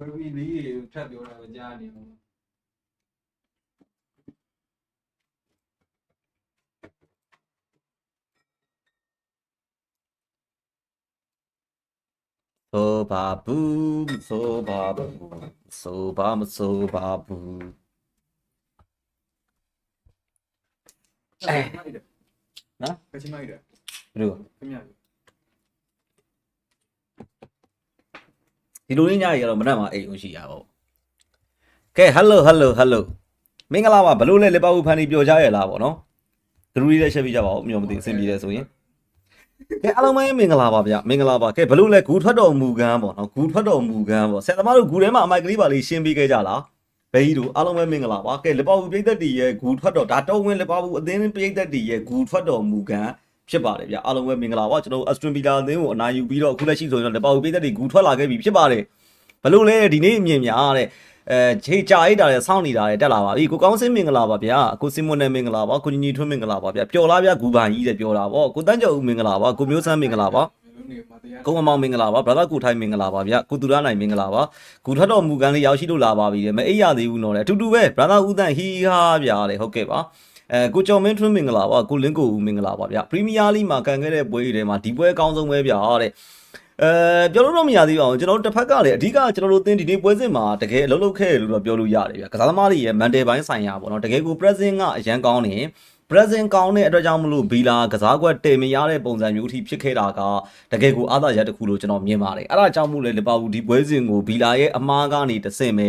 ဘယ်ဘီလေးတွေထပ်ပြောတာပဲကြားနေအောင်ဆိုပါဘူးဆိုပါဘူးဆိုပါမဆိုပါဘူးအဲနော်ကချင်မိုက်တယ် ဘယ်လို ခင်ဗျာ ဒီလိုလေးညကြီးကတော့မနက်မှာအိမ်ဦးရှိရပါဘူးကဲ hello hello hello မင်္ဂလာပါဘလို့လဲလေပါဘူးဖန်ဒီပြောကြရလားဗောနော်သူတို့လေးလည်းရှက်ပြကြပါဦးမျိုးမသိအဆင်ပြေတယ်ဆိုရင်ကဲအားလုံးပဲမင်္ဂလာပါဗျမင်္ဂလာပါကဲဘလို့လဲဂူထွက်တော်မူကန်းဗောနော်ဂူထွက်တော်မူကန်းဗောဆက်သမားတို့ဂူထဲမှာအမိုက်ကလေးပါလေးရှင်းပေးခဲ့ကြလားဘယ်ကြီးတို့အားလုံးပဲမင်္ဂလာပါကဲလေပါဘူးပြိသက်တီရဲ့ဂူထွက်တော်ဒါတော့ဝင်လေပါဘူးအသင်းပြိသက်တီရဲ့ဂူထွက်တော်မူကန်း ဖြစ်ပါတယ်ဗျအားလုံးပဲမင်္ဂလာပါကျွန်တော် Astron Villa အသင်းကိုအနာယူပြီးတော့အခုလက်ရှိဆိုရင်တော့လေပါဘူးပြိသက်တီဂူထွက်လာခဲ့ပြီဖြစ်ပါတယ်ဘလို့လဲဒီနေ့အမြင်များတဲ့အဲခြေကြာအိတ်တာတဲ့စောင့်နေတာတဲ့တက်လာပါပြီကိုကောင်းစင်းမင်္ဂလာပါဗျာကိုစင်မွန်နဲ့မင်္ဂလာပါကိုညီညီထွန်းမင်္ဂလာပါဗျာပျော်လားဗျာဂူပိုင်ကြီးတဲ့ပျော်တာဗောကိုတန်းကျော်ဦးမင်္ဂလာပါကိုမျိုးဆန်းမင်္ဂလာပါလူနေမှာတရားကိုမမောင်မင်္ဂလာပါ brother ကိုထိုင်းမင်္ဂလာပါဗျာကိုသူရနိုင်မင်္ဂလာပါဂူထတော်မူကန်လေးရောက်ရှိလို့လာပါပြီတဲ့မအိပ်ရသေးဘူးနော်တဲ့အတူတူပဲ brother ဦးတန်းဟီဟာဗျာတဲ့ဟုတ်ကဲ့ပါ အဲကိုကျော်မင်းထွန်းမင်္ဂလာပါကိုလင်းကိုဦးမင်္ဂလာပါဗျာပရီးမီးယားလိမှာကန်ခဲ့တဲ့ပွဲတွေထဲမှာဒီပွဲအကောင်းဆုံးပဲဗျာတဲ့အဲပြောလို့တော့မရသေးပါဘူးကျွန်တော်တို့တစ်ဖက်ကလည်းအဓိကကျွန်တော်တို့သင်ဒီနေ့ပွဲစဉ်မှာတကယ်အလုပ်လုပ်ခဲ့တယ်လို့တော့ပြောလို့ရတယ်ဗျာကစားသမားတွေရဲ့ mental ဘိုင်းဆိုင်ရာပေါ့နော်တကယ်ကို present ကအရန်ကောင်းနေ present ကောင်းတဲ့အတွက်ကြောင့်မလို့ဘီလာကစားကွက်တင်မရတဲ့ပုံစံမျိုးအထိဖြစ်ခဲ့တာကတကယ်ကိုအားသာရက်တစ်ခုလို့ကျွန်တော်မြင်ပါတယ်အဲ့ဒါကြောင့်မို့လဲလီဗာပူးဒီပွဲစဉ်ကိုဘီလာရဲ့အမားကနေတဆင့်ပဲ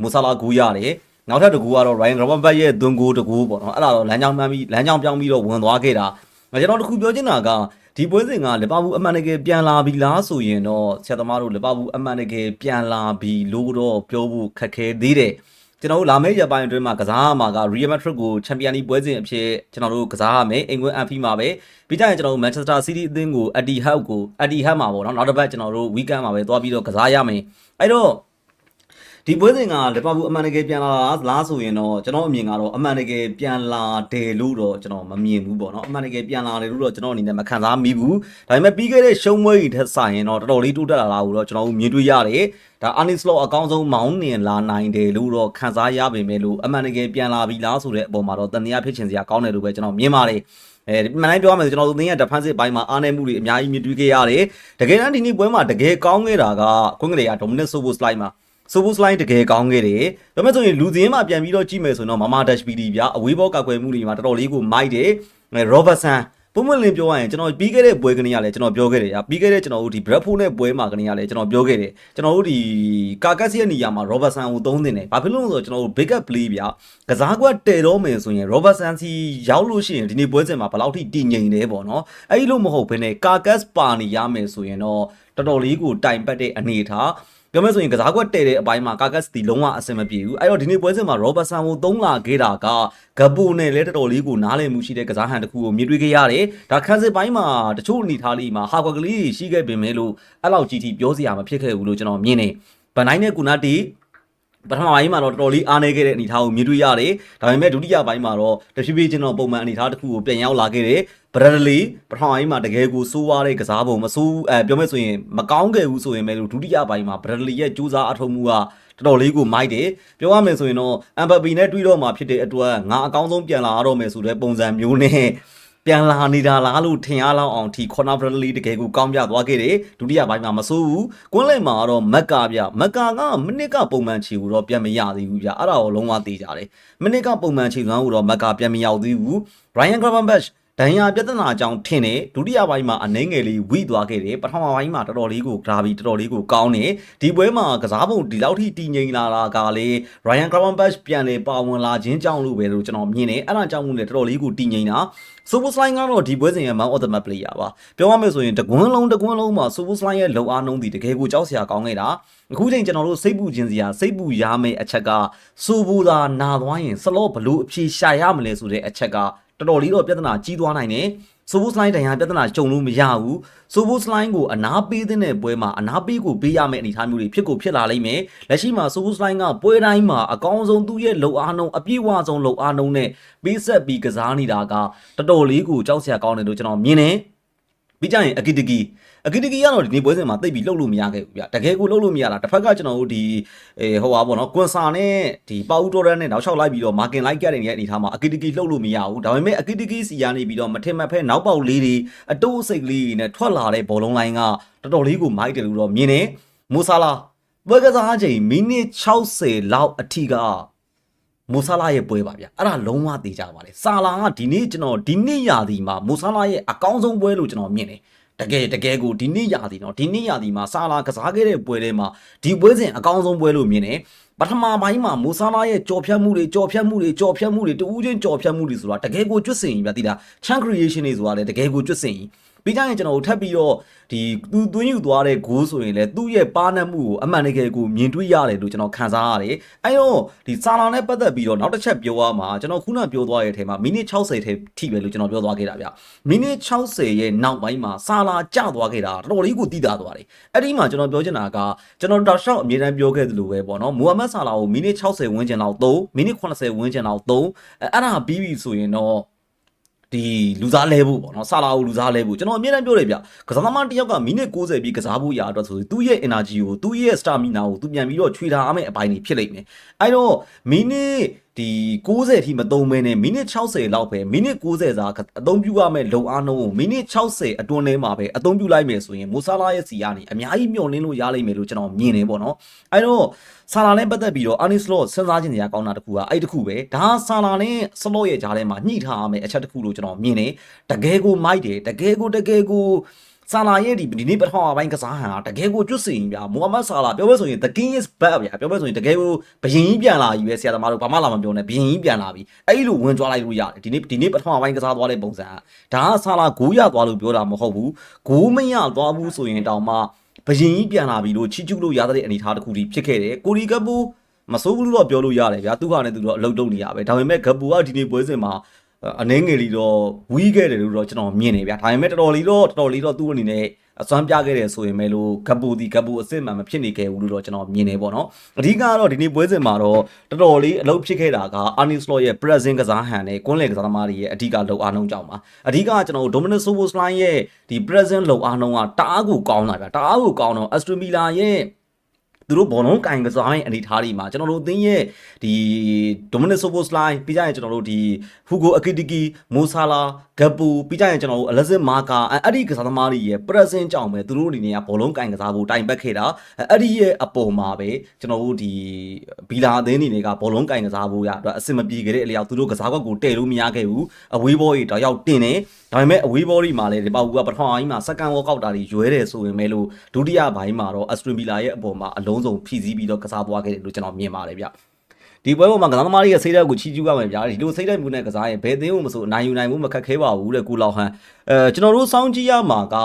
မူဆာလာဂူရတယ် နောက်ထပ်တစ်ကူကတော့ Ryan Gravenberch ရဲ့သွန်ကိုတကူပေါ့နော်အဲ့ဒါတော့လမ်းကြောင်းမှန်းပြီးလမ်းကြောင်းပြောင်းပြီးတော့ဝင်သွားခဲ့တာကျွန်တော်တခုပြောချင်တာကဒီပွဲစဉ်ကလီဗာပူးအမှန်တကယ်ပြန်လာပြီလားဆိုရင်တော့ဆရာသမားတို့လီဗာပူးအမှန်တကယ်ပြန်လာပြီလို့တော့ပြောဖို့ခက်ခဲသေးတယ်ကျွန်တော်တို့လာမယ့်ရက်ပိုင်းအတွင်းမှာကစားရမှာက Real Madrid ကိုချန်ပီယံလီပွဲစဉ်အဖြစ်ကျွန်တော်တို့ကစားရမယ်အင်္ဂွန်းအန်ဖီမှာပဲပြီးကြရင်ကျွန်တော်တို့ Manchester City အသင်းကို Etihad ကို Etihad မှာပေါ့နော်နောက်တစ်ပတ်ကျွန်တော်တို့ weekend မှာပဲသွားပြီးတော့ကစားရမယ်အဲ့တော့ ဒီပွဲစဉ်ကလီဗာပူးအမှန်တကယ်ပြန်လာလားဆိုရင်တော့ကျွန်တော်အမြင်ကတော့အမှန်တကယ်ပြန်လာတယ်လို့တော့ကျွန်တော်မမြင်ဘူးပေါ့နော်အမှန်တကယ်ပြန်လာတယ်လို့တော့ကျွန်တော်အနေနဲ့မခံစားမိဘူးဒါပေမဲ့ပြီးခဲ့တဲ့ရှုံးပွဲတွေထက်ဆိုင်ရင်တော့တော်တော်လေးတိုးတက်လာတာကိုတော့ကျွန်တော်တို့မြင်တွေ့ရတယ်ဒါအာနီစလော့အကောင်းဆုံးမောင်းနှင်လာနိုင်တယ်လို့တော့ခံစားရပေမဲ့လို့အမှန်တကယ်ပြန်လာပြီလားဆိုတဲ့အပေါ်မှာတော့တန်တရားဖြစ်ချင်စရာကောင်းတယ်လို့ပဲကျွန်တော်မြင်ပါတယ်အဲဒီမှန်တိုင်းပြောရမယ်ဆိုကျွန်တော်တို့သင်ရဲ့ defensive ဘိုင်းမှာအားနည်းမှုတွေအများကြီးမြင်တွေ့ခဲ့ရတယ်တကယ်တမ်းဒီနေ့ပွဲမှာတကယ်ကောင်းခဲ့တာကကွင်းကလေးက Dominic Sobo slide မှာ ဆိုဘူးစလိုင်းတကယ်ကောင်းခဲ့တယ်။ဒါပေမဲ့ဆိုရင်လူစင်းမှာပြန်ပြီးတော့ကြည့်မယ်ဆိုရင်တော့မမဒက်ရှ်ပီဒီဗျာအဝေးဘောကောက်ွယ်မှုတွေမှာတော်တော်လေးကိုမိုက်တယ်။ရောဘတ်ဆန်ပုံမှန်လင်းပြောရရင်ကျွန်တော်ပြီးခဲ့တဲ့ပွဲကနေရလဲကျွန်တော်ပြောခဲ့တယ်ဗျာပြီးခဲ့တဲ့ကျွန်တော်တို့ဒီ Bradford နဲ့ပွဲမှာကနေရလဲကျွန်တော်ပြောခဲ့တယ်ကျွန်တော်တို့ဒီကာကတ်စီရဲ့နေရာမှာ Robertson ကိုသုံးတင်တယ်ဘာဖြစ်လို့လဲဆိုတော့ကျွန်တော်တို့ big up play ဗျာကစားကွက်တည်တော့မယ်ဆိုရင် Robertson စီရောက်လို့ရှိရင်ဒီနေ့ပွဲစဉ်မှာဘယ်လောက်ထိတည်ငြိမ်လဲပေါ့နော်အဲ့ဒီလိုမဟုတ်ဘဲနဲ့ကာကတ်ပါနေရမယ်ဆိုရင်တော့တော်တော်လေးကိုတိုင်ပတ်တဲ့အနေထား ပြောမယ်ဆိုရင်ကစားကွက်တည်တဲ့အပိုင်းမှာကာကတ်တီလုံးဝအဆင်မပြေဘူးအဲ့တော့ဒီနေ့ပွဲစဉ်မှာ Robertson ကိုသုံးလာခဲ့တာကဂပူနဲ့လည်းတော်တော်လေးကိုနားလည်မှုရှိတဲ့ကစားဟန်တစ်ခုကိုမြင်တွေ့ခဲ့ရတယ်ဒါခန်းစစ်ပိုင်းမှာတချို့အနေထားလေးမှာဟာကွက်ကလေးတွေရှိခဲ့ပင်မဲ့လို့အဲ့လောက်ကြီးထိပြောစရာမဖြစ်ခဲ့ဘူးလို့ကျွန်တော်မြင်နေဗန်တိုင်းနဲ့ကူနာတီ ပထမပိုင်းမှာတော့တော်တော်လေးအားနေခဲ့တဲ့အနေအထားကိုမြင်တွေ့ရတယ်။ဒါပေမဲ့ဒုတိယပိုင်းမှာတော့တဖြည်းဖြည်းချင်းတော့ပုံမှန်အနေအထားတစ်ခုကိုပြန်ရောက်လာခဲ့တယ်။ဘရဒလီပထမပိုင်းမှာတကယ်ကိုစိုးွားတဲ့ကစားပုံမစိုးအဲပြောမယ်ဆိုရင်မကောင်းခဲ့ဘူးဆိုရင်ပဲလို့ဒုတိယပိုင်းမှာဘရဒလီရဲ့ကြိုးစားအထောက်မှုကတော်တော်လေးကိုမိုက်တယ်။ပြောရမယ်ဆိုရင်တော့အမ်ဘပီနဲ့တွေ့တော့မှဖြစ်တဲ့အတွက်ငါအကောင်းဆုံးပြန်လာရတော့မယ်ဆိုတဲ့ပုံစံမျိုးနဲ့ ပြန်လာနေတာလားလို့ထင်ရလောက်အောင်ဒီခေါ်နာဘရဒလီတကယ်ကိုကောင်းပြသွားခဲ့တယ်။ဒုတိယပိုင်းမှာမစိုးဘူး။ကွန်းလိုက်မှာတော့မက်ကာဗျမက်ကာကမနစ်ကပုံမှန်ချီကိုတော့ပြန်မရသေးဘူးဗျ။အဲ့ဒါကိုလုံးဝသိကြတယ်။မနစ်ကပုံမှန်ချီစွမ်းကိုတော့မက်ကာပြန်မရောက်သေးဘူး။ Ryan Gravenberch ဒဏ်ရာပြဿနာအကြောင်းထင်တယ်ဒုတိယပိုင်းမှာအနှဲငယ်လေးဝိသွားခဲ့တယ်ပထမပိုင်းမှာတော်တော်လေးကိုဂရာဘီတော်တော်လေးကိုကောင်းတယ်ဒီပွဲမှာကစားပုံဒီလောက်ထိတည်ငြိမ်လာတာကလေ Ryan Gravenberch ပြန်လေပါဝင်လာခြင်းကြောင့်လို့ပဲလို့ကျွန်တော်မြင်တယ်အဲ့ဒါကြောင့်မို့လဲတော်တော်လေးကိုတည်ငြိမ်တာ Super Slime ကတော့ဒီပွဲစဉ်ရဲ့ man of the match player ပါပြောရမယ်ဆိုရင်တကွန်းလုံးတကွန်းလုံးမှာ Super Slime ရဲ့လုံအားနှုံးတည်တကယ်ကိုကြောက်စရာကောင်းခဲ့တာအခုချိန်ကျွန်တော်တို့စိတ်ပူခြင်းစရာစိတ်ပူရမယ့်အချက်ကစူဘူသာနာသွားရင်စလော့ဘလို့အဖြေရှာရမလဲဆိုတဲ့အချက်က တော်တော်လေးတော့ပြဿနာကြီးသွားနိုင်တယ်ဆိုဘိုစလိုင်းတန်ရာပြဿနာကြုံလို့မရဘူးဆိုဘိုစလိုင်းကိုအနာပေးတဲ့ပွဲမှာအနာပေးကိုပေးရမယ့်အနေအထားမျိုးတွေဖြစ်ကိုဖြစ်လာလိမ့်မယ်လက်ရှိမှာဆိုဘိုစလိုင်းကပွဲတိုင်းမှာအကောင်းဆုံးသူ့ရဲ့လုံအားနှုံးအပြည့်အဝဆုံးလုံအားနှုံးနဲ့ပေးဆက်ပြီးကစားနေတာကတော်တော်လေးကိုကြောက်စရာကောင်းတယ်လို့ကျွန်တော်မြင်တယ်ပြီးကြရင်အကီတကီ အကီတကီကတော့ဒီနေ့ပွဲစဉ်မှာတိတ်ပြီးလှုပ်လို့မရခဲ့ဘူးဗျတကယ်ကိုလှုပ်လို့မရတာတစ်ဖက်ကကျွန်တော်တို့ဒီအေဟိုပါပေါ့နော်ကွန်ဆာနဲ့ဒီပါဦးတော်ရနဲ့နောက်လျှောက်လိုက်ပြီးတော့မာကင်လိုက်ကြတဲ့နေရာအနေထားမှာအကီတကီလှုပ်လို့မရဘူးဒါပေမဲ့အကီတကီစီကနေပြီးတော့မထင်မှတ်ဖဲနောက်ပေါက်လေးတွေအတိုးအစိတ်လေးတွေနဲ့ထွက်လာတဲ့ဘောလုံးလိုင်းကတော်တော်လေးကိုမိုက်တယ်လို့တော့မြင်တယ်မိုဆာလာပွဲကစားချိန်မိနစ်60လောက်အထိကမိုဆာလာရဲ့ပွဲပါဗျအဲ့ဒါလုံးဝသိကြပါလေဆာလာကဒီနေ့ကျွန်တော်ဒီနေ့ရာသီမှာမိုဆာလာရဲ့အကောင်းဆုံးပွဲလို့ကျွန်တော်မြင်တယ် တကယ်တကယ်ကိုဒီနေ့ရာသီနော်ဒီနေ့ရာသီမှာဆာလာကစားခဲ့တဲ့ပွဲတွေမှာဒီပွဲစဉ်အကောင်းဆုံးပွဲလို့မြင်တယ်ပထမပိုင်းမှာမိုဆာလာရဲ့ကြော်ဖြတ်မှုတွေကြော်ဖြတ်မှုတွေကြော်ဖြတ်မှုတွေတူးချင်းကြော်ဖြတ်မှုတွေဆိုတာတကယ်ကိုကျွတ်စင်ကြီးဗျတိလား chan creation တွေဆိုတာလည်းတကယ်ကိုကျွတ်စင်ကြီး ပြီးကြရင်ကျွန်တော်တို့ထပ်ပြီးတော့ဒီသူသွင်းယူသွားတဲ့ဂိုးဆိုရင်လည်းသူ့ရဲ့ပါနတ်မှုကိုအမှန်တကယ်ကိုမြင်တွေ့ရတယ်လို့ကျွန်တော်ခံစားရတယ်။အဲတော့ဒီဆာလာနဲ့ပတ်သက်ပြီးတော့နောက်တစ်ချက်ပြောရမှာကျွန်တော်ခုနပြောသွားတဲ့အထဲမှာမိနစ်60ထဲထိပဲလို့ကျွန်တော်ပြောသွားခဲ့တာဗျ။မိနစ်60ရဲ့နောက်ပိုင်းမှာဆာလာကျသွားခဲ့တာတော်တော်လေးကိုတည်တာသွားတယ်။အဲ့ဒီမှာကျွန်တော်ပြောချင်တာကကျွန်တော်တောက်လျှောက်အမြဲတမ်းပြောခဲ့သလိုပဲပေါ့နော်။မူဟမ္မဒ်ဆာလာကိုမိနစ်60ဝန်းကျင်လောက်သုံးမိနစ်80ဝန်းကျင်လောက်သုံးအဲအဲ့ဒါပြီးပြီဆိုရင်တော့ ဒီလူစားလဲဖို့ပေါ့နော်ဆာလာကိုလူစားလဲဖို့ကျွန်တော်အမြဲတမ်းပြောတယ်ဗျကစားသမားတစ်ယောက်ကမိနစ်60ပြီးကစားဖို့ရအတွက်ဆိုရင်သူ့ရဲ့ energy ကိုသူ့ရဲ့ stamina ကိုသူပြန်ပြီးတော့ခြွေထားအောင်အပိုင်းတွေဖြစ်လိမ့်မယ်အဲ့တော့မိနစ် ဒီ60အထိမသုံးမဲနဲ့မိနစ်60လောက်ပဲမိနစ်60စာအသုံးပြုရမယ့်လုံအားနှုန်းကိုမိနစ်60အတွင်းထဲမှာပဲအသုံးပြုလိုက်မယ်ဆိုရင်မိုဆာလာရဲ့စီကနေအများကြီးမျှော်လင့်လို့ရလိမ့်မယ်လို့ကျွန်တော်မြင်နေပေါ့နော်အဲ့တော့ဆာလာနဲ့ပတ်သက်ပြီးတော့အာနီစလော့စဉ်းစားခြင်းစရာကောင်းတာတစ်ခုကအဲ့တစ်ခုပဲဒါဆာလာနဲ့စလော့ရဲ့ကြားထဲမှာညှိထားရမယ့်အချက်တစ်ခုလို့ကျွန်တော်မြင်နေတကယ်ကိုမိုက်တယ်တကယ်ကိုတကယ်ကို ဆာလာရဲ့ဒီဒီနေ့ပထမပိုင်းကစားဟန်ကတကယ်ကိုကျွတ်စင်ပြမိုဟာမက်ဆာလာပြောမယ်ဆိုရင် the king is back ဗျာပြောမယ်ဆိုရင်တကယ်ကိုဘယင်ကြီးပြန်လာပြီပဲဆရာသမားတို့ဘာမှလာမပြောနဲ့ဘယင်ကြီးပြန်လာပြီအဲ့လိုဝင်ကြွားလိုက်လို့ရတယ်ဒီနေ့ဒီနေ့ပထမပိုင်းကစားသွားတဲ့ပုံစံကဒါကဆာလာဂိုးရသွားလို့ပြောတာမဟုတ်ဘူးဂိုးမရသွားဘူးဆိုရင်တောင်မှဘယင်ကြီးပြန်လာပြီလို့ချီးကျူးလို့ရတဲ့အနေအထားတစ်ခုတည်းဖြစ်ခဲ့တယ်ကိုရီကပူမစိုးဘူးလို့တော့ပြောလို့ရတယ်ဗျာသူကလည်းသူတော့အလုပ်လုပ်နေရပဲဒါပေမဲ့ဂပူကဒီနေ့ပွဲစဉ်မှာ အနှင်းငယ်လီတော့ဝီးခဲ့တယ်လို့တော့ကျွန်တော်မြင်နေဗျာဒါပေမဲ့တော်တော်လေးတော့တော်တော်လေးတော့သူ့အနေနဲ့အစွမ်းပြခဲ့တယ်ဆိုရင်ပဲလို့ဂပူဒီဂပူအစ်စ်မှန်မဖြစ်နေခဲ့ဘူးလို့တော့ကျွန်တော်မြင်နေပေါ့နော်အဓိကကတော့ဒီနေ့ပွဲစဉ်မှာတော့တော်တော်လေးအလုပ်ဖြစ်ခဲ့တာကအာနီစလော့ရဲ့ present ကစားဟန်နဲ့ကွန်းလေကစားသမားတွေရဲ့အဓိကလုံအားနှုံးကြောင့်ပါအဓိကကကျွန်တော်တို့ Dominic Soboslai ရဲ့ဒီ present လုံအားနှုံးကတအားကိုကောင်းတာဗျာတအားကိုကောင်းတော့ Aston Villa ရဲ့ သူတို့ဘောလုံးကင်ကစားရင်အနေထားတွေမှာကျွန်တော်တို့အသင်းရဲ့ဒီ Dominic Soboslai ပြီးကြရင်ကျွန်တော်တို့ဒီ Hugo Ekitiki Mo Salah Gakpo ပြီးကြရင်ကျွန်တော်တို့ Alexis Marca အဲ့ဒီကစားသမားတွေရဲ့ present ကြောင့်ပဲသူတို့အနေနဲ့ကဘောလုံးကင်ကစားဖို့တိုင်ပတ်ခဲ့တာအဲ့ဒီရဲ့အပေါ်မှာပဲကျွန်တော်တို့ဒီဘီလာအသင်းအနေနဲ့ကဘောလုံးကင်ကစားဖို့ရအတွက်အဆင်မပြေခဲ့တဲ့အလျောက်သူတို့ကစားကွက်ကိုတည်လို့မရခဲ့ဘူးအဝေးဘောကြီးတောက်ရောက်တင်တယ် ဒါပေမဲ့အဝေးဘောကြီးမှာလည်းဒီပေါကူကပထမပိုင်းမှာ second walk out တာတွေရွဲတယ်ဆိုရင်ပဲလို့ဒုတိယပိုင်းမှာတော့ Aston Villa ရဲ့အပေါ်မှာအလုံးစုံဖြည့်ဆည်းပြီးတော့ကစားပွားခဲ့တယ်လို့ကျွန်တော်မြင်ပါတယ်ဗျဒီပွဲပေါ်မှာကစားသမားတွေရဲ့စိတ်ဓာတ်ကိုချီးကျူးရမယ်ဗျာဒီလိုစိတ်ဓာတ်မျိုးနဲ့ကစားရင်ဘယ်သင်းကိုမဆိုနိုင်ယူနိုင်မှုမခက်ခဲပါဘူးတဲ့ကိုလောက်ဟန်အဲကျွန်တော်တို့စောင်းကြည့်ရမှာက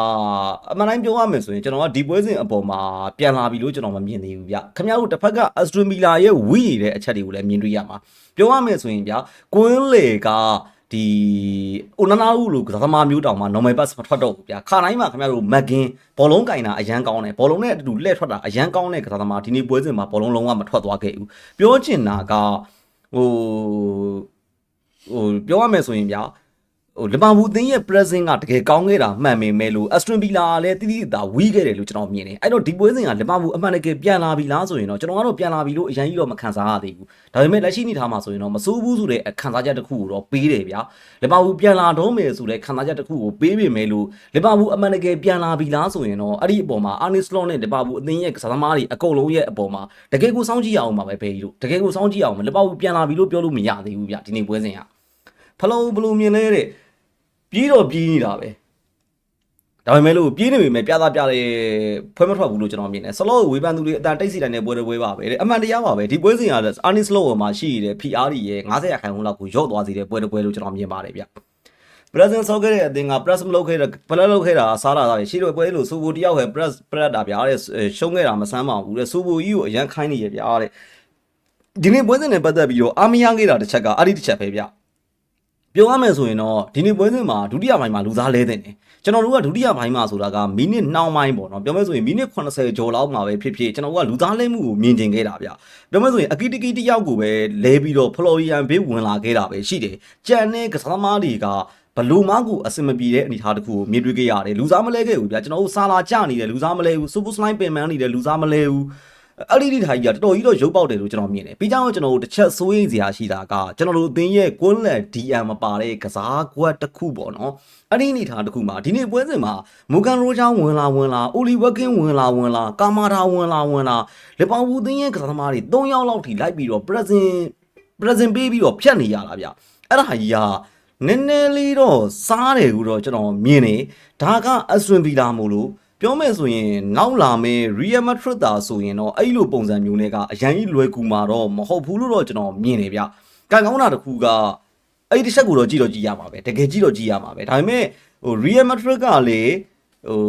အမှန်တိုင်းပြောရမယ်ဆိုရင်ကျွန်တော်ကဒီပွဲစဉ်အပေါ်မှာပြန်လာပြီလို့ကျွန်တော်မမြင်သေးဘူးဗျခင်ဗျားတို့တစ်ဖက်က Aston Villa ရဲ့ဝီနေတဲ့အချက်တွေကိုလည်းမြင်တွေ့ရမှာပြောရမယ်ဆိုရင်ဗျာကွင်းလေက ဒီအိုနာနာဦးလို့ကစားသမားမျိုးတောင်မှ normal pass မထွက်တော့ဘူးဗျာခါတိုင်းမှာခင်ဗျားတို့မက်ကင်ဘောလုံးကင်တာအရန်ကောင်းတယ်ဘောလုံးနဲ့အတူတူလှည့်ထွက်တာအရန်ကောင်းတဲ့ကစားသမားဒီနေ့ပွဲစဉ်မှာဘောလုံးလုံးဝမထွက်သွားခဲ့ဘူးပြောချင်တာကဟိုဟိုပြောရမယ်ဆိုရင်ဗျာ ဟိုလီဗာပူးအသင်းရဲ့ present ကတကယ်ကောင်းခဲ့တာမှန်ပေမဲ့လို့ Aston Villa ကလည်းတိတိကျကျဝီးခဲ့တယ်လို့ကျွန်တော်မြင်တယ်အဲ့တော့ဒီပွဲစဉ်ကလီဗာပူးအမှန်တကယ်ပြန်လာပြီလားဆိုရင်တော့ကျွန်တော်ကတော့ပြန်လာပြီလို့အရင်ကြီးတော့မခံစားရသေးဘူးဒါပေမဲ့လက်ရှိအနေထားမှာဆိုရင်တော့မစိုးဘူးဆိုတဲ့ခံစားချက်တစ်ခုကိုတော့ပေးတယ်ဗျာလီဗာပူးပြန်လာတော့မယ်ဆိုတဲ့ခံစားချက်တစ်ခုကိုပေးပေမဲ့လို့လီဗာပူးအမှန်တကယ်ပြန်လာပြီလားဆိုရင်တော့အဲ့ဒီအပေါ်မှာအာနီစလော့နဲ့လီဗာပူးအသင်းရဲ့ကစားသမားတွေအကုန်လုံးရဲ့အပေါ်မှာတကယ်ကိုစောင့်ကြည့်ရအောင်ပါပဲဘယ်ကြီးတို့တကယ်ကိုစောင့်ကြည့်ရအောင်လီဗာပူးပြန်လာပြီလို့ပြောလို့မရသေးဘူးဗျာဒီနေ့ပွဲစဉ်ကဖလုံးဘလူးမြင်လဲတဲ့ ပြေးတော့ပြေးနေတာပဲဒါပေမဲ့လို့ပြေးနေပေမဲ့ပြသားပြတဲ့ဖွဲမထွက်ဘူးလို့ကျွန်တော်မြင်တယ်ဆလော့ဝေဖန်သူတွေအတန်တိတ်စီတိုင်းနဲ့ပွဲတဲ့ပွဲပါပဲတဲ့အမှန်တရားပါပဲဒီပွဲစဉ်ကလည်းအာနီစလော့ပေါ်မှာရှိနေတဲ့ PR ရဲ့90ရာခိုင်နှုန်းလောက်ကိုရော့သွားစေတဲ့ပွဲတဲ့ပွဲလို့ကျွန်တော်မြင်ပါတယ်ဗျပရက်ဇင်ဆော့ခဲ့တဲ့အသင်းက press မလုပ်ခဲ့တဲ့ press လုပ်ခဲ့တာစားလာတာရှိလို့ပွဲလို့စူဘူတယောက်ပဲ press press တာဗျာတဲ့ရှုံးခဲ့တာမဆမ်းပါဘူးတဲ့စူဘူကြီးကိုအရန်ခိုင်းနေရဗျာတဲ့ဒီနေ့ပွဲစဉ်နဲ့ပတ်သက်ပြီးတော့အာမရခဲ့တာတစ်ချက်ကအဲ့ဒီတစ်ချက်ပဲဗျ ပြောရမယ်ဆိုရင်တော့ဒီနေ့ပွဲစဉ်မှာဒုတိယပိုင်းမှာလူစားလဲတဲ့နေကျွန်တော်တို့ကဒုတိယပိုင်းမှာဆိုတာကမိနစ်နှောင်းပိုင်းပေါ့နော်ပြောမယ်ဆိုရင်မိနစ်80ကျော်လောက်မှာပဲဖြစ်ဖြစ်ကျွန်တော်တို့ကလူသားလဲမှုကိုမြင်ကျင်ခဲ့တာဗျပြောမယ်ဆိုရင်အကီတကီတယောက်ကိုပဲလဲပြီးတော့ဖလော်ရီယန်ဘေးဝင်လာခဲ့တာပဲရှိတယ်ကြံတဲ့ကစားသမားတွေကဘလူမားကိုအစင်မပြေတဲ့အနေအထားတစ်ခုကိုမြင်တွေ့ခဲ့ရတယ်လူစားမလဲခဲ့ဘူးဗျာကျွန်တော်တို့စာလာကြနေတယ်လူစားမလဲဘူးစူပူစလိုင်းပင်မန်းနေတယ်လူစားမလဲဘူး အဲ့ဒီဒီထိုင်ကြီးကတော်တော်ကြီးတော့ရုပ်ပေါက်တယ်လို့ကျွန်တော်မြင်တယ်ပြီးကြောင်းကျွန်တော်တို့တစ်ချက်စိုးရိမ်စရာရှိတာကကျွန်တော်တို့အသင်းရဲ့ကွန်းလက် DM မပါတဲ့ကစားကွက်တစ်ခုပေါ့နော်အဲ့ဒီအနေအထားတစ်ခုမှာဒီနေ့ပွဲစဉ်မှာမူကန်ရိုချောင်းဝင်လာဝင်လာအိုလီဝက်ကင်းဝင်လာဝင်လာကာမာတာဝင်လာဝင်လာလီဗာပူးအသင်းရဲ့ကစားသမားတွေ၃ယောက်လောက်ထိလိုက်ပြီးတော့ present present ပေးပြီးတော့ဖြတ်နေရတာဗျအဲ့ဒါကြီးကနည်းနည်းလေးတော့စားတယ်လို့တော့ကျွန်တော်မြင်နေဒါကအဆွင်ပီလာမို့လို့ ပြောမယ်ဆိုရင်နောက်လာမယ့် Real Madrid တာဆိုရင်တော့အဲ့လိုပုံစံမျိုးနဲ့ကအရင်ကြီးလွယ်ကူမှာတော့မဟုတ်ဘူးလို့တော့ကျွန်တော်မြင်နေဗျကံကောင်းတာတစ်ခုကအဲ့ဒီတစ်ချက်ကိုတော့ကြည့်တော့ကြည့်ရမှာပဲတကယ်ကြည့်တော့ကြည့်ရမှာပဲဒါပေမဲ့ဟို Real Madrid ကလေဟို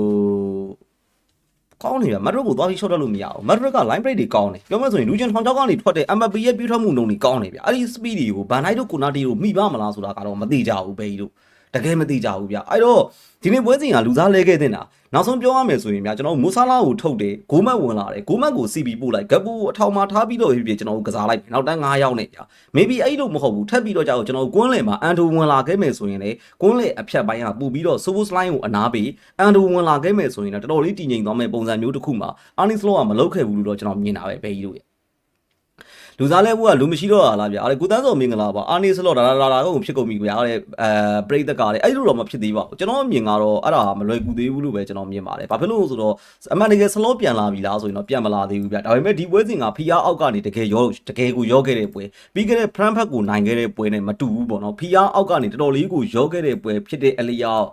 ကောင်းနေဗျမက်ဒရစ်ကိုသွားပြီး shot တက်လို့မရဘူးမက်ဒရစ်က line break တွေကောင်းတယ်ပြောမယ်ဆိုရင်လူချင်းထောင်ချောက်ကနေထွက်တဲ့ MBP ရဲ့ပြည့်ထွက်မှုနှုန်းတွေကောင်းနေဗျအဲ့ဒီ speed တွေကိုဘန်နိုင်တို့ကိုနာတီတို့မိပါမလားဆိုတာကတော့မသိကြဘူးဘယ်ကြီးတို့ တကယ်မသိကြဘူးဗျအဲ့တော့ဒီနေ့ပွဲစဉ်ကလူစားလဲခဲ့တဲ့တာနောက်ဆုံးပြောရမယ်ဆိုရင်ဗျကျွန်တော်မူဆာလာကိုထုတ်တယ်ဂိုးမက်ဝင်လာတယ်ဂိုးမက်ကို CB ပို့လိုက်ဂပ်ပူအထောင်မှာထားပြီးတော့ဖြစ်ဖြစ်ကျွန်တော်ကစားလိုက်နောက်တန်း9ရောက်နေဗျ maybe အဲ့လိုမဟုတ်ဘူးထပ်ပြီးတော့ကြာတော့ကျွန်တော်ကွန်းလယ်မှာအန်တိုဝင်လာခဲ့မယ်ဆိုရင်လေကွန်းလယ်အဖြတ်ပိုင်းကပူပြီးတော့ Sobo Slime ကိုအနာပေးအန်တိုဝင်လာခဲ့မယ်ဆိုရင်တော့တော်တော်လေးတည်ငြိမ်သွားမယ့်ပုံစံမျိုးတစ်ခုမှာ Arnie Slow ကမလုပ်ခဲ့ဘူးလို့တော့ကျွန်တော်မြင်တာပဲဘယ်ကြီးတို့ရဲ့ လူစားလဲဘူးကလူမရှိတော့တာလားဗျအဲ့ကိုတန်းစောမင်္ဂလာပါအာနီစလော့ဒါဒါဒါဒါကုန်ဖြစ်ကုန်ပြီဗျအဲ့အဲပရိသတ်ကလည်းအဲ့လိုတော့မဖြစ်သေးပါဘူးကျွန်တော်မြင်ကတော့အဲ့ဒါမလွယ်ကူသေးဘူးလို့ပဲကျွန်တော်မြင်ပါတယ်ဘာဖြစ်လို့လဲဆိုတော့အမှန်တကယ်စလော့ပြန်လာပြီလားဆိုရင်တော့ပြန်မလာသေးဘူးဗျဒါပေမဲ့ဒီပွဲစဉ်ကဖီအားအောက်ကနေတကယ်ရောတကယ်ကိုရောခဲ့တဲ့ပွဲပြီးခဲ့တဲ့ Frankfurt ကိုနိုင်ခဲ့တဲ့ပွဲနဲ့မတူဘူးပေါ့နော်ဖီအားအောက်ကနေတော်တော်လေးကိုရောခဲ့တဲ့ပွဲဖြစ်တဲ့အလျောက်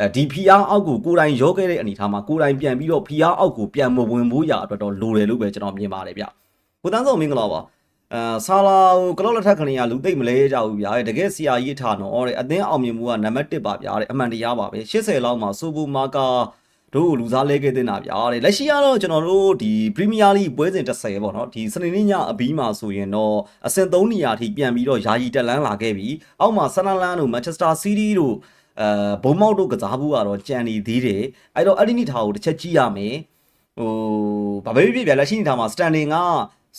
အဲဒီဖီအားအောက်ကိုကိုယ်တိုင်ရောခဲ့တဲ့အနေအထားမှာကိုယ်တိုင်ပြန်ပြီးတော့ဖီအားအောက်ကိုပြန်မဝင်ဖို့ရအတွက်တော့လိုတယ်လို့ပဲကျွန်တော်မြင်ပါတယ်ဗျကိုတန်းစောမင်္ဂလာပါ အဲဆာလာကိုကလော့လက်ထက်ခဏရလူသိမ့်မလဲကြဘူးဗျာတကယ်ဆရာကြီးထားတော့တဲ့အသင်းအောင်မြင်မှုကနံပါတ်1ပါဗျာတဲ့အမှန်တရားပါပဲ80လောက်မှာစူပူမာကာတို့လူစားလဲခဲ့တဲ့နာဗျာတဲ့လက်ရှိကတော့ကျွန်တော်တို့ဒီပရီးမီးယားလိပွဲစဉ်30ပေါ့နော်ဒီစနေနေ့ညအဘီးမှာဆိုရင်တော့အဆင့်3နေရာထိပြန်ပြီးတော့ယာယီတက်လန်းလာခဲ့ပြီအောက်မှာဆန်နလန်တို့မန်ချက်စတာစီးတီးတို့အဲဘုံမောက်တို့ကစားဘူးကတော့ကြံနေသေးတယ်အဲ့တော့အဲ့ဒီနိထားကိုတစ်ချက်ကြည့်ရမယ်ဟိုဘာပဲဖြစ်ဖြစ်ဗျာလက်ရှိနိထားမှာစတန်ဒင်က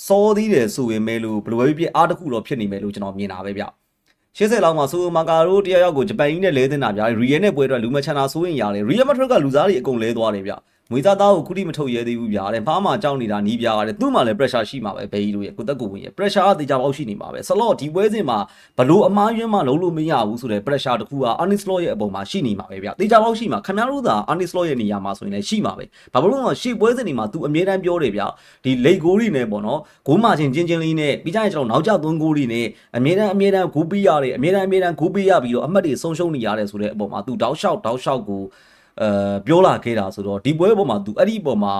စောသေးတယ်ဆိုရင်မဲလို့ဘယ်လိုပဲဖြစ်ဖြစ်အားတစ်ခုတော့ဖြစ်နေမယ်လို့ကျွန်တော်မြင်တာပဲဗျ80လောက်မှာဆိုမာကာရိုတယောက်ယောက်ကိုဂျပန်ကြီးနဲ့လဲတင်တာဗျာရီယယ်နဲ့ပွဲအတွက်လူမချန်တာဆိုရင်ရတယ်ရီယယ်မထရက်ကလူစားတွေအကုန်လဲသွားတယ်ဗျ မွေးသားသားကိုခုထိမထုတ်ရဲသေးဘူးဗျာတဲ့ဖားမှာကြောက်နေတာနီးပြရတယ်သူ့မှာလည်း pressure ရှိမှာပဲဘယ်ကြီးတို့ရဲ့ကိုတက်ကိုဝင်ရဲ့ pressure အသေးချာပေါက်ရှိနေမှာပဲဆလော့ဒီပွဲစဉ်မှာဘလို့အမားယွန်းမှလုံးလို့မရဘူးဆိုတဲ့ pressure တခုက Arnis Law ရဲ့အပေါ်မှာရှိနေမှာပဲဗျတေချာပေါက်ရှိမှာခင်ဗျားတို့သာ Arnis Law ရဲ့နေရာမှာဆိုရင်လည်းရှိမှာပဲဘာလို့လဲဆိုတော့ရှေ့ပွဲစဉ်တွေမှာ तू အမြဲတမ်းပြောတယ်ဗျဒီလိတ်ကိုတွေနဲ့ပေါ့နော်ဂိုးမာချင်းချင်းချင်းလေးနဲ့ပြီးကြရင်ကျွန်တော်နောက်ကျသွန်းကိုတွေနဲ့အမြဲတမ်းအမြဲတမ်းဂိုးပေးရတယ်အမြဲတမ်းအမြဲတမ်းဂိုးပေးရပြီးတော့အမှတ်တွေဆုံးရှုံးနေရတယ်ဆိုတဲ့အပေါ်မှာ तू တောက်လျှောက်တောက်လျှောက်ကို အဲပြောလာခဲ့တာဆိုတော့ဒီပွဲပေါ်မှာ तू အဲ့ဒီပေါ်မှာ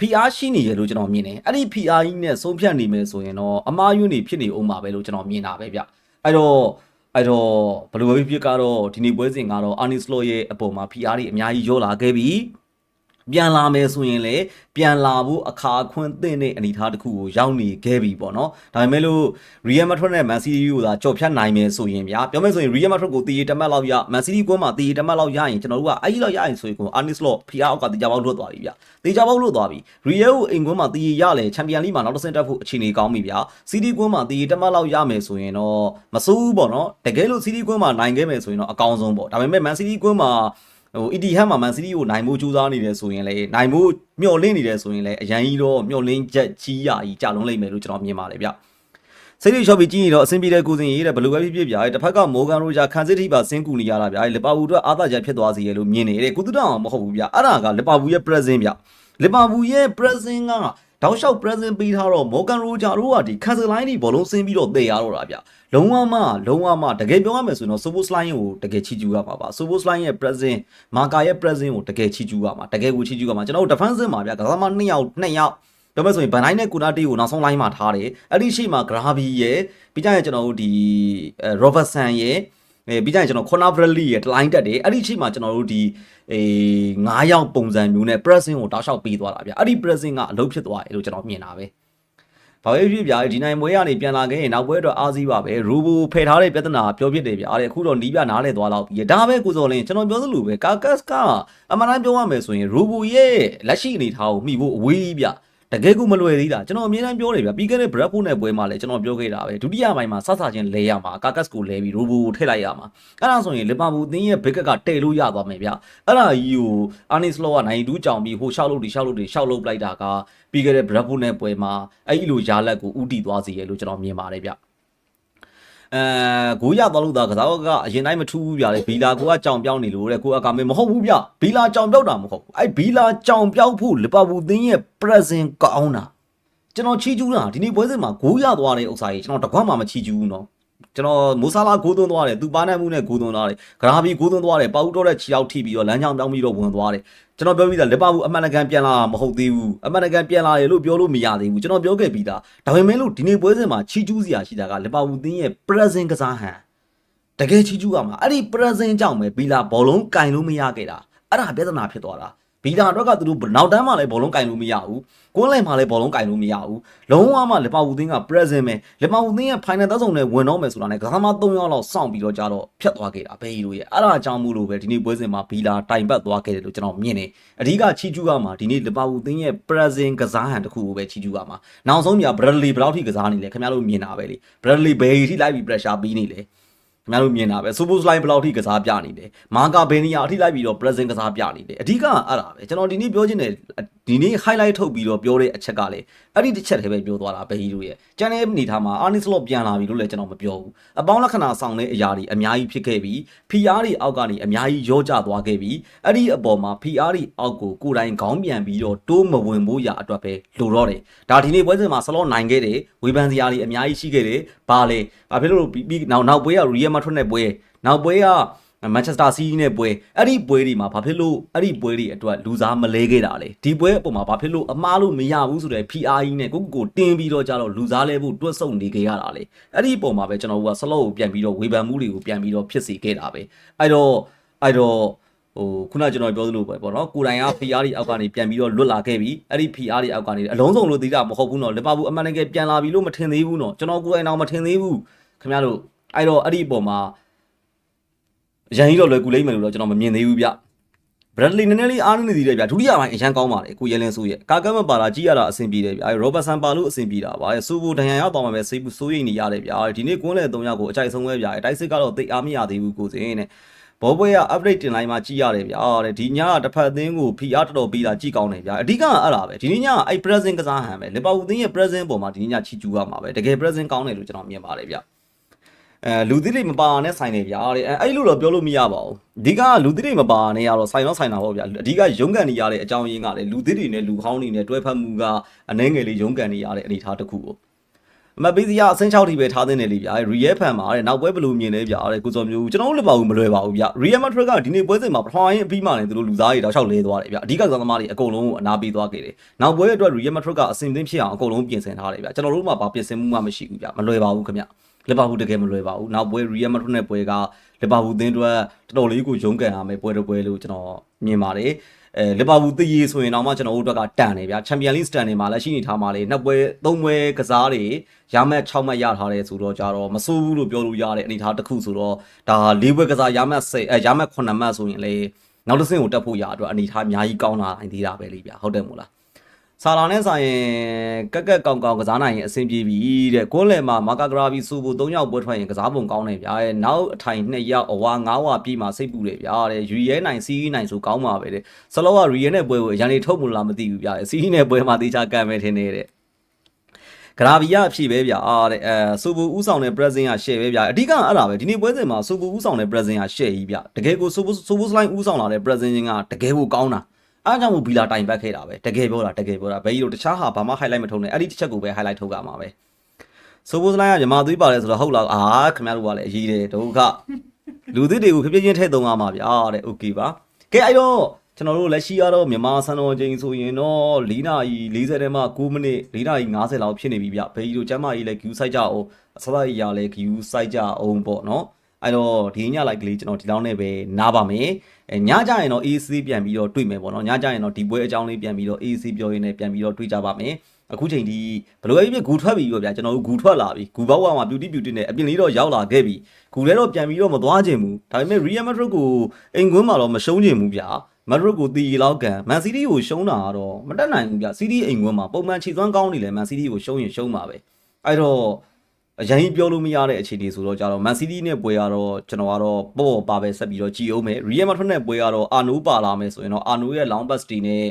PR ရှိနေရလို့ကျွန်တော်မြင်တယ်အဲ့ဒီ PR ကြီးနဲ့ဆုံးဖြတ်နေမယ်ဆိုရင်တော့အမားယွန်းနေဖြစ်နေအောင်ပါပဲလို့ကျွန်တော်မြင်တာပဲဗျအဲ့တော့အဲ့တော့ဘယ်လိုပဲဖြစ်ကတော့ဒီနေ့ပွဲစဉ်ကတော့ Arnis Law ရဲ့အပေါ်မှာ PR တွေအများကြီးရောလာခဲ့ပြီ ပြန်လာမယ်ဆိုရင်လည်းပြန်လာဖို့အခါအခွင့်သင့်တဲ့အနေအထားတစ်ခုကိုရောက်နေခဲ့ပြီပေါ့နော်ဒါပေမဲ့လို့ Real Madrid နဲ့ Man City ကိုသာကြော်ဖြတ်နိုင်မယ်ဆိုရင်ဗျာပြောမယ်ဆိုရင် Real Madrid ကိုတည်ရတမတ်လောက်ရ Man City ကွန်းမှာတည်ရတမတ်လောက်ရရင်ကျွန်တော်တို့ကအဲ့ဒီလောက်ရရင်ဆိုရင်ကို Arnis Law ဖီအားအောက်ကတေချာပေါက်လွတ်သွားပြီဗျာတေချာပေါက်လွတ်သွားပြီ Real ကိုအိမ်ကွန်းမှာတည်ရရလဲချန်ပီယံလိမှာနောက်တစ်ဆင့်တက်ဖို့အခြေအနေကောင်းပြီဗျာ City ကွန်းမှာတည်ရတမတ်လောက်ရမယ်ဆိုရင်တော့မစိုးဘူးပေါ့နော်တကယ်လို့ City ကွန်းမှာနိုင်ခဲ့မယ်ဆိုရင်တော့အကောင်းဆုံးပေါ့ဒါပေမဲ့ Man City ကွန်းမှာ ဟို ETH မှာ Man City ကိုနိုင်မှုကြိုးစားနေတယ်ဆိုရင်လည်းနိုင်မှုမျှော်လင့်နေတယ်ဆိုရင်လည်းအရန်ကြီးတော့မျှော်လင့်ချက်ကြီးရာကြီးကြာလုံးလိမ့်မယ်လို့ကျွန်တော်မြင်ပါတယ်ဗျစိတ်ရချော်ပြီးကြီးနေတော့အဆင်ပြေတဲ့ကိုစင်ရေးတဲ့ဘယ်လိုပဲဖြစ်ဖြစ်ဗျာတစ်ဖက်ကမော်ဂန်ရိုဂျာခန်စစ်ထိပါစင်းကူနေရတာဗျာလီဗာပူးအတွက်အားသာချက်ဖြစ်သွားစေရလို့မြင်နေတယ်ကုသတောင်မဟုတ်ဘူးဗျာအဲ့ဒါကလီဗာပူးရဲ့ present ဗျာလီဗာပူးရဲ့ present က တောက်လျှောက် present ပေးထားတော့မော်ဂန်ရိုဂျာတို့ကဒီကန်ဆယ်လိုင်းဒီဘောလုံးဆင်းပြီးတော့တည်ရတော့တာဗျလုံးဝမှလုံးဝမှတကယ်ပြောရမယ်ဆိုရင်တော့ Sobos line ကိုတကယ်ချီကျူရမှာပါ Sobos line ရဲ့ present မာကာရဲ့ present ကိုတကယ်ချီကျူရမှာတကယ်ကိုချီကျူရမှာကျွန်တော်တို့ defensive မှာဗျကစားမ2ယောက်2ယောက်ပြောမယ်ဆိုရင်ဗန်တိုင်းနဲ့ကူနာတီကိုနောက်ဆုံး line မှာထားတယ်အဲ့ဒီရှိမှာ Gravi ရဲ့ပြီးကြရင်ကျွန်တော်တို့ဒီ Robertson ရဲ့ အဲပြီးကြရင်ကျွန်တော် Corner Bradley ရဲ့ line တက်တယ်အဲ့ဒီရှိမှာကျွန်တော်တို့ဒီအေး9ယောက်ပုံစံမျိုးနဲ့ pressing ကိုတောက်လျှောက်ပေးသွားတာဗျအဲ့ဒီ pressing ကအလုပ်ဖြစ်သွားတယ်လို့ကျွန်တော်မြင်တာပဲဘာပဲဖြစ်ဗျာဒီနိုင်ပွဲကနေပြန်လာခဲ့ရင်နောက်ပွဲတော့အားစီးပါပဲရူဘူဖယ်ထားတဲ့ပြဿနာပြောဖြစ်တယ်ဗျာအဲ့အခုတော့နီးပြနားလဲသွားတော့ပြီဒါပဲကိုစော်လင်းကျွန်တော်ပြောသလိုပဲကာကတ်ကအမှန်တမ်းပြောရမယ်ဆိုရင်ရူဘူရဲ့လက်ရှိအနေထားကိုမှီဖို့အဝေးကြီးဗျ တကယ်ကိုမလွယ်သေးတာကျွန်တော်အမြဲတမ်းပြောတယ်ဗျပြီးခဲ့တဲ့ Bradford နဲ့ပွဲမှာလည်းကျွန်တော်ပြောခဲ့တာပဲဒုတိယပိုင်းမှာဆဆချင်းလဲရမှာကာကတ်ကိုလဲပြီး Robo ကိုထည့်လိုက်ရမှာအဲ့ဒါဆိုရင်လီဗာပူးအသင်းရဲ့ဘက်ကကတဲလို့ရသွားမယ်ဗျအဲ့ဒါကြီးကိုအာနီစလောက92ကြောင်ပြီးဟိုရှောက်လို့ဒီရှောက်လို့ဒီရှောက်လို့ပလိုက်တာကပြီးခဲ့တဲ့ Bradford နဲ့ပွဲမှာအဲ့ဒီလိုယာလက်ကိုဥတီသွားစီရလို့ကျွန်တော်မြင်ပါတယ်ဗျ အဲကိုရသွားလို့သာကစားကအရင်တိုင်းမထူးဘူးဗျလေဘီလာကိုကကြောင်ပြောင်းနေလို့တဲ့ကိုအကမေမဟုတ်ဘူးဗျဘီလာကြောင်ပြောက်တာမဟုတ်ဘူးအဲ့ဘီလာကြောင်ပြောက်ဖို့လီဗာပူးအသင်းရဲ့ present ကောင်းတာကျွန်တော်ချီကျူးတာဒီနေ့ပွဲစဉ်မှာဂိုးရသွားတဲ့ဥစ္စာကြီးကျွန်တော်တကွက်မှမချီကျူးဘူးနော် ကျွန်တော်မိုးဆာလာဂိုးသွန်းသွားတယ်သူပါနိုင်မှုနဲ့ဂိုးသွန်းသွားတယ်ဂရာဘီဂိုးသွန်းသွားတယ်ပါဦးတော့တဲ့ခြေထောက်ထိပြီးတော့လမ်းကြောင်းပြောင်းပြီးတော့ဝင်သွားတယ်ကျွန်တော်ပြောပြီးသားလက်ပါဘူးအမှန်တကန်ပြန်လာမဟုတ်သေးဘူးအမှန်တကန်ပြန်လာရလို့ပြောလို့မရသေးဘူးကျွန်တော်ပြောခဲ့ပြီးသားဒါပေမဲ့လို့ဒီနေ့ပွဲစဉ်မှာချီကျူးစရာရှိတာကလက်ပါဘူးသင်းရဲ့ present ကစားဟန်တကယ်ချီကျူးရမှာအဲ့ဒီ present ကြောင့်ပဲဘီလာဘောလုံးကင်လို့မရခဲ့တာအဲ့ဒါပြဿနာဖြစ်သွားတာ ဘီလာတော့ကသူတို့နောက်တန်းမှလည်းဘောလုံးကင်လို့မရဘူးကိုယ်လိုက်မှလည်းဘောလုံးကင်လို့မရဘူးလုံးဝမှလက်ပါဝူသင်းက present ပဲလက်ပါဝူသင်းရဲ့ final သက်ဆုံးနဲ့ဝင်တော့မယ်ဆိုတာနဲ့ကစားမ3ယောက်လောက်စောင့်ပြီးတော့ကြတော့ဖြတ်သွားခဲ့တာဘယ်ကြီးလို့ရဲ့အဲ့ဒါအကြောင်းမို့လို့ပဲဒီနေ့ပွဲစဉ်မှာဘီလာတိုင်ပတ်သွားခဲ့တယ်လို့ကျွန်တော်မြင်တယ်အဓိကချီကျူးရမှာဒီနေ့လက်ပါဝူသင်းရဲ့ present ကစားဟန်တစ်ခုကိုပဲချီကျူးရမှာနောက်ဆုံးမြ Bradley ဘယ်လောက်ထိကစားနေလဲခင်ဗျားတို့မြင်တာပဲလေ Bradley ဘယ်ထိလိုက်ပြီး pressure ပြီးနေလဲ ခင်ဗျားတို့မြင်တာပဲ super slide ဘယ်လောက်ထိကစားပြနေလဲမာကာဘယ်နီယာအထိလိုက်ပြီးတော့ present ကစားပြနေတယ်အဓိကအဲ့ဒါပဲကျွန်တော်ဒီနေ့ပြောချင်တယ်ဒီနေ့ highlight ထုတ်ပြီးတော့ပြောတဲ့အချက်ကလေအဲ့ဒီတစ်ချက်တည်းပဲပြောသွားတာဘယ်ကြီးတို့ရဲ့ကျန်တဲ့အနေထားမှာ Arnis Slot ပြန်လာပြီလို့လည်းကျွန်တော်မပြောဘူးအပေါင်းလက္ခဏာဆောင်တဲ့အရာတွေအများကြီးဖြစ်ခဲ့ပြီး PR တွေအောက်ကနေအများကြီးရောကျသွားခဲ့ပြီးအဲ့ဒီအပေါ်မှာ PR တွေအောက်ကိုကိုယ်တိုင်ခေါင်းပြန်ပြီးတော့တိုးမဝင်ဖို့ရာအတွက်ပဲလိုတော့တယ်ဒါဒီနေ့ပွဲစဉ်မှာ Slot နိုင်ခဲ့တယ်ဝေဖန်စရာတွေအများကြီးရှိခဲ့တယ်ဘာလဲဘာဖြစ်လို့ပြီးပြီးနောက်နောက်ပွဲက Real Madrid နဲ့ပွဲနောက်ပွဲကမန်ချက်စတာစီးနဲ့ပွဲအဲ့ဒီပွဲတွေမှာဘာဖြစ်လို့အဲ့ဒီပွဲတွေအတွက်လူစားမလဲခဲ့တာလဲဒီပွဲအပေါ်မှာဘာဖြစ်လို့အမားလို့မရဘူးဆိုတဲ့ PR ကြီးနဲ့ကိုကိုကိုတင်းပြီးတော့ကြတော့လူစားလဲဖို့တွတ်ဆုံနေခဲ့ရတာလေအဲ့ဒီအပေါ်မှာပဲကျွန်တော်တို့ကဆလော့ကိုပြန်ပြီးတော့ဝေဖန်မှုတွေကိုပြန်ပြီးတော့ဖြစ်စေခဲ့တာပဲအဲ့တော့အဲ့တော့ဟိုခုနကျွန်တော်ပြောသလိုပဲပေါ့နော်ကိုတိုင်က PR တွေအောက်ကနေပြန်ပြီးတော့လွတ်လာခဲ့ပြီအဲ့ဒီ PR တွေအောက်ကနေအလုံးစုံလို့သိတာမဟုတ်ဘူးနော်လီဗာပူးအမှန်တကယ်ပြန်လာပြီလို့မထင်သေးဘူးနော်ကျွန်တော်ကိုယ်တိုင်တော့မထင်သေးဘူးခင်ဗျားတို့ အဲ့တော့အဲ့ဒီအပေါ်မှာအရန်ကြီးတော့လွယ်ကူလိမ့်မယ်လို့တော့ကျွန်တော်မမြင်သေးဘူးဗျဘရဒလီနည်းနည်းလေးအားနေနေသေးတယ်ဗျဒုတိယပိုင်းအရန်ကောင်းပါတယ်ကိုရဲလင်းဆိုရဲ့ကာကတ်မပါလာကြည့်ရတာအဆင်ပြေတယ်ဗျအဲရောဘတ်ဆန်ပါလို့အဆင်ပြေတာပါအဲစူဘူဒန်ရန်ရောက်တော့မှပဲစိတ်ဘူးစိုးရိမ်နေရတယ်ဗျဒီနေ့ကွန်းလေ၃ယောက်ကိုအကြိုက်ဆုံးပဲဗျအဲတိုက်စစ်ကတော့သိအားမရသေးဘူးကိုစင်းနဲ့ဘောပွဲက update တင်လိုက်မှကြည့်ရတယ်ဗျာတဲ့ဒီညကတစ်ဖက်အသင်းကို PR တော်တော်ပြီးတာကြည့်ကောင်းတယ်ဗျာအဓိကအဲ့ဒါပဲဒီနေ့ညကအဲ့ present ကစားဟန်ပဲလီဗာပူးအသင်းရဲ့ present ပုံမှာဒီနေ့ညချီကျူးရမှာပဲတကယ် present ကောင်းတယ်လို့ကျွန်တော်မြင်ပါတယ်ဗျာ အဲလူသစ်တွေမပါနဲ့ဆိုင်နေဗျာတဲ့အဲအဲ့လိုတော့ပြောလို့မရပါဘူးအဓိကလူသစ်တွေမပါနဲ့ရတော့ဆိုင်တော့ဆိုင်တာပေါ့ဗျာအဓိကရုံးကန်နေရတဲ့အကြောင်းရင်းကလည်းလူသစ်တွေနဲ့လူဟောင်းတွေနဲ့တွဲဖက်မှုကအနှဲငယ်လေးရုံးကန်နေရတဲ့အနေအထားတစ်ခုပေါ့အမပေးစရာအစင်း6ထိပဲထားသင့်တယ်လေဗျာရီယဲဖန်မှာတဲ့နောက်ပွဲဘယ်လိုမြင်လဲဗျာတဲ့ကိုစောမျိုးကျွန်တော်တို့လည်းပါဘူးမလွယ်ပါဘူးဗျာရီယဲမက်ထရစ်ကဒီနေ့ပွဲစဉ်မှာပထမရင်အပြီးမှလည်းသူတို့လူစားတွေတောက်လျှောက်လဲသွားတယ်ဗျာအဓိကကစားသမားတွေအကုန်လုံးကိုအနာပေးသွားခဲ့တယ်နောက်ပွဲအတွက်ရီယဲမက်ထရစ်ကအစင်သင်းဖြစ်အောင်အကုန်လုံးပြင်ဆင်ထားတယ်ဗျာကျွန်တော်တို့မှဘာပြင်ဆင်မှုမှမရှိဘူးဗျာမလွယ်ပါဘူးခင်ဗျာ လီဗာပူးတကယ်မလွယ်ပါဘူးနောက်ပွဲရီယယ်မက်ဒရစ်နဲ့ပွဲကလီဗာပူးသင်းအတွက်တော်တော်လေးကိုရုန်းကန်ရမယ်ပွဲတစ်ပွဲလို့ကျွန်တော်မြင်ပါတယ်အဲလီဗာပူးတည်ရဆိုရင်တော့မှကျွန်တော်တို့အတွက်ကတန်တယ်ဗျာချန်ပီယံလိစတန်တွေမှာလည်းရှိနေထားမှာလေနှစ်ပွဲသုံးပွဲကစားတွေရမက်6မှတ်ရထားတယ်ဆိုတော့ကြတော့မဆိုးဘူးလို့ပြောလို့ရတဲ့အနေအထားတစ်ခုဆိုတော့ဒါ၄ပွဲကစားရမက်10အဲရမက်9မှတ်ဆိုရင်လေနောက်တစ်ဆင့်ကိုတက်ဖို့ရအတွက်အနေအထားအများကြီးကောင်းလာနိုင်သေးတာပဲလေဗျာဟုတ်တယ်မို့လား ဆာလာနဲ့ဆိုင်ရင်ကက်ကက်ကောင်ကောင်ကစားနိုင်ရင်အဆင်ပြေပြီတဲ့ကွန်းလယ်မှာမာကာဂရာဘီစူဘူ၃ယောက်ပွဲထွက်ရင်ကစားပုံကောင်းတယ်ဗျာတဲ့နောက်အထိုင်2ယောက်အဝါ9ဝါပြေးမှာစိတ်ပူတယ်ဗျာတဲ့ယူရဲနိုင်စီးနိုင်ဆိုကောင်းပါပဲတဲ့ဆလောကရီရဲနဲ့ပွဲကိုအရန်လေးထုတ်မလားမသိဘူးဗျာစီးနဲ့ပွဲမှာတေချာကန်မယ်ထင်နေတဲ့ဂရာဗီယာအဖြစ်ပဲဗျာတဲ့အဲစူဘူဥဆောင်တဲ့ present က share ပဲဗျာအဓိကအဲ့ဒါပဲဒီနေ့ပွဲစဉ်မှာစူဘူဥဆောင်တဲ့ present က share ကြီးဗျာတကယ်ကိုစူဘူစူဘူ slide ဥဆောင်လာတဲ့ present ချင်းကတကယ်ကိုကောင်းတာ အားကြောင့်မို့ဘီလာတိုင်ပတ်ခဲ့တာပဲတကယ်ပြောတာတကယ်ပြောတာဘယ်ကြီးတို့တခြားဟာဘာမှ highlight မထုံးနဲ့အဲ့ဒီတစ်ချက်ကိုပဲ highlight ထုတ်ကြမှာပဲဆိုဘိုစလိုင်းကညီမသွေးပါတယ်ဆိုတော့ဟုတ်လားအာခင်ဗျားတို့ကလည်းအရေးတယ်ဒုက္ခလူသစ်တွေကိုခပြင်းချင်းထည့်သုံးရမှာဗျာတဲ့ okay ပါကဲအဲ့တော့ကျွန်တော်တို့လက်ရှိကတော့မြန်မာစံတော်ချိန်ဆိုရင်တော့၄နာရီ40ထဲမှ9မိနစ်၄နာရီ50လောက်ဖြစ်နေပြီဗျဘယ်ကြီးတို့ကျမ်းမာရေးလဲ queue site ကြအောင်အစလိုက်ရလဲ queue site ကြအောင်ပေါ့နော်အဲ့တော့ဒီညလိုက်ကလေးကျွန်တော်ဒီလောက်နဲ့ပဲနားပါမယ် အဲညကြရင်တော့ AC ပြန်ပြီးတော့တွေ့မယ်ပေါ့နော်ညကြရင်တော့ဒီပွဲအကြောင်းလေးပြန်ပြီးတော့ AC ပြောရင်းနဲ့ပြန်ပြီးတော့တွေ့ကြပါမယ်အခုချိန်ဒီဘယ်လိုပဲဖြစ်ဂူထွက်ပြီပေါ့ဗျာကျွန်တော်တို့ဂူထွက်လာပြီဂူဘောက်ဝါမှာ beauty beauty နဲ့အပြင်လေးတော့ရောက်လာခဲ့ပြီဂူလဲတော့ပြန်ပြီးတော့မသွားခြင်းဘူးဒါပေမဲ့ Real Madrid ကိုအိမ်ကွင်းမှာတော့မရှုံးခြင်းဘူးဗျာမဒရစ်ကိုတီရီလောက်ကန်မန်စီးတီးကိုရှုံးတာကတော့မတက်နိုင်ဘူးဗျစီးတီးအိမ်ကွင်းမှာပုံမှန်ခြေစွမ်းကောင်းနေလဲမန်စီးတီးကိုရှုံးရင်ရှုံးပါပဲအဲ့တော့ အရင်ပြောလို့မရတဲ့အခြေအနေဆိုတော့ကြတော့မန်စီးတီးနဲ့ပွဲရတော့ကျွန်တော်ကတော့ပေါ့ပေါ့ပါပဲဆက်ပြီးတော့ကြည်အောင်မယ်ရီယယ်မက်ဒရစ်နဲ့ပွဲရတော့အာနိုးပါလာမယ်ဆိုရင်တော့အာနိုးရဲ့ long pass တီနဲ့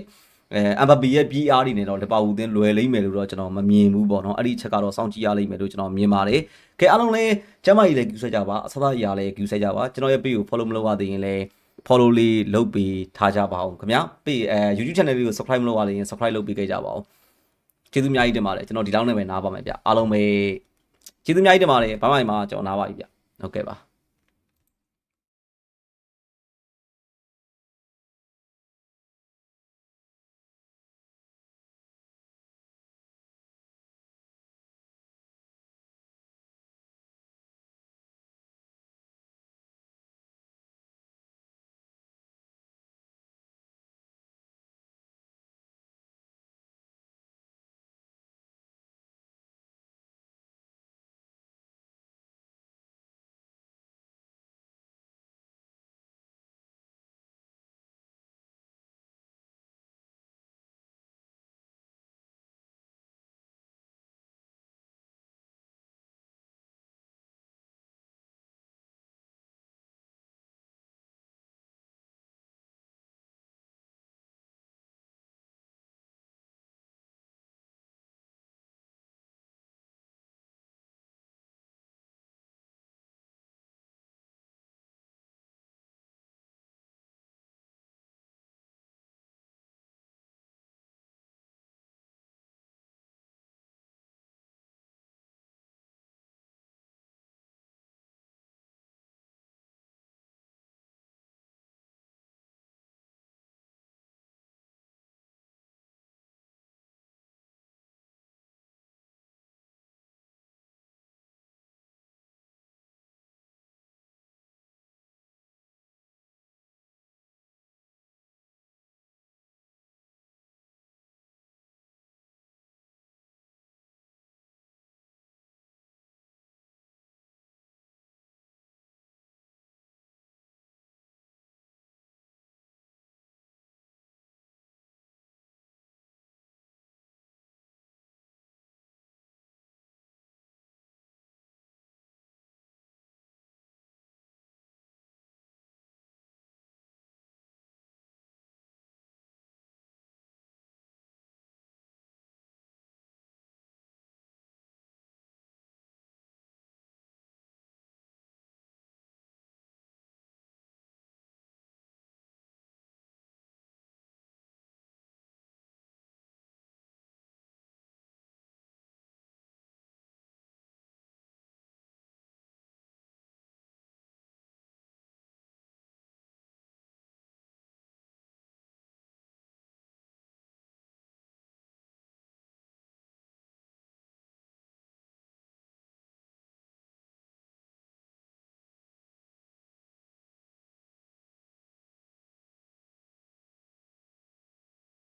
အဲအမ်ဘာပီရဲ့ PR တွေနဲ့တော့လီဗာပူးသင်းလွယ်လိမ့်မယ်လို့တော့ကျွန်တော်မမြင်ဘူးပေါ့နော်အဲ့ဒီအချက်ကတော့စောင့်ကြည့်ရလိမ့်မယ်လို့ကျွန်တော်မြင်ပါတယ်ကဲအားလုံးလည်းကျမ်းမာရေးလည်းကူးဆက်ကြပါအဆသာအရာလည်းကူးဆက်ကြပါကျွန်တော်ရဲ့ page ကို follow မလုပ်ရသေးရင်လည်း follow လေးလုပ်ပေးထားကြပါအောင်ခင်ဗျာပြီးအဲ YouTube channel လေးကို subscribe မလုပ်ရသေးရင် subscribe လုပ်ပေးခဲ့ကြပါအောင်ကျေးဇူးအများကြီးတင်ပါတယ်ကျွန်တော်ဒီလောက်နဲ့ပဲနားပါမယ်ဗျအားလုံးပဲ ကျေးဇူးအများကြီးတင်ပါတယ်ဘာမှမကျွန်တော်နားပါပြီဗျဟုတ်ကဲ့ပါ